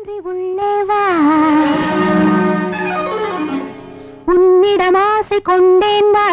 உத்தரவின்றி உள்ளேவா உன்னிடம் ஆசை கொண்டேன் வா.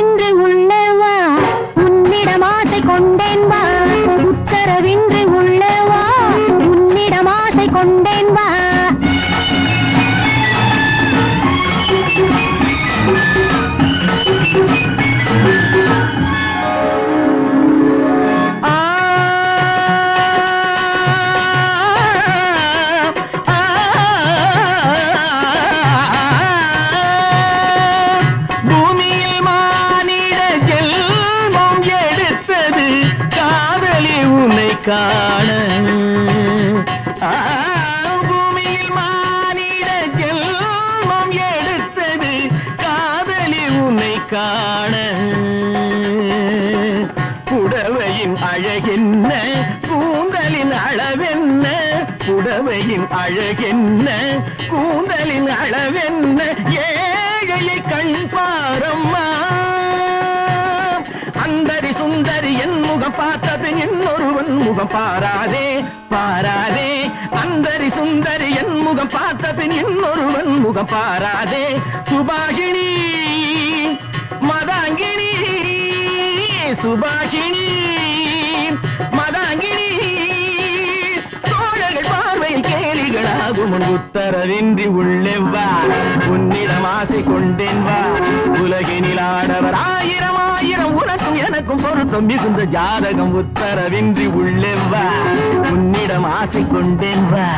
உச்சரவின்றி உள்ளவா? உன்னிடம் ஆசை கொண்டேன் வா உச்சரவின்றி உள்ளே உன்னிடம் ஆசை கொண்டேன் வா காண. பூமியில் மானிட ஜெல்வம் எடுத்தது காதலி உன்னை காண. புடவையின் அழகென்ன கூந்தலின் அளவென்ன புடவையின் அழகென்ன கூந்தலின் அளவென்ன ஏழையை கண் உன் முகம் பாராதே பாராதே. அந்தரி சுந்தரி என் முகம் பார்த்த பின் இன்னொருவன் முகம் பாராதே. சுபாஷினி மதாங்கினி சுபாஷினி மதாங்கினி. தோழர்கள் பார்வையில் கேலிகளாகும் உன் உத்தரவின்றி உள்ளெவ்வா உன்னிடம் ஆசை கொண்டேன் வா. உலகினில் ஆடவா எனக்கும் பொருத்தம் மிகுந்த ஜாதகம் உத்தரவின்றி உள்ளே வா. உன்னிடம் ஆசை கொண்டேன் வா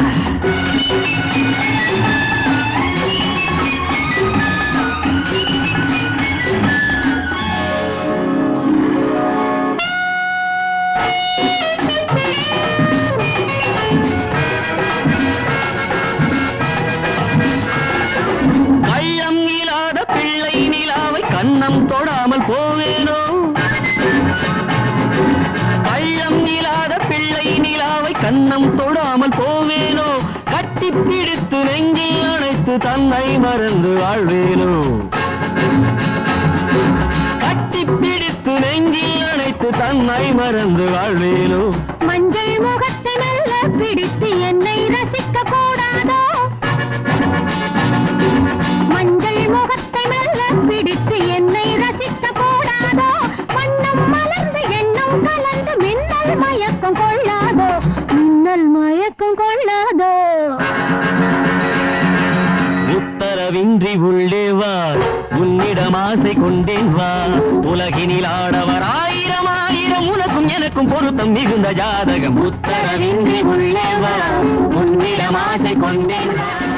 பிள்ளை கண்ணம் தொடாமல் போவேனோ? பிடித்து நெஞ்சில் அணைத்து தன்னை மறந்து வாழ்வேனோ? கட்டி பிடித்து நெஞ்சில் அணைத்து தன்னை மறந்து வாழ்வேனோ? மஞ்சள் முகத்தை நல்ல பிடித்து என்னை ரசிக்க இன்றி உள்ளே வா. உன்னிடம் ஆசை கொண்டேன் வா. உலகினில் ஆடவர் ஆயிரம் ஆயிரம். உனக்கும் எனக்கும் பொருத்தம் மிகுந்த ஜாதகம். உத்தரவின்றி உள்ளே வா. உன்னிடம் ஆசை கொண்டேன் வா.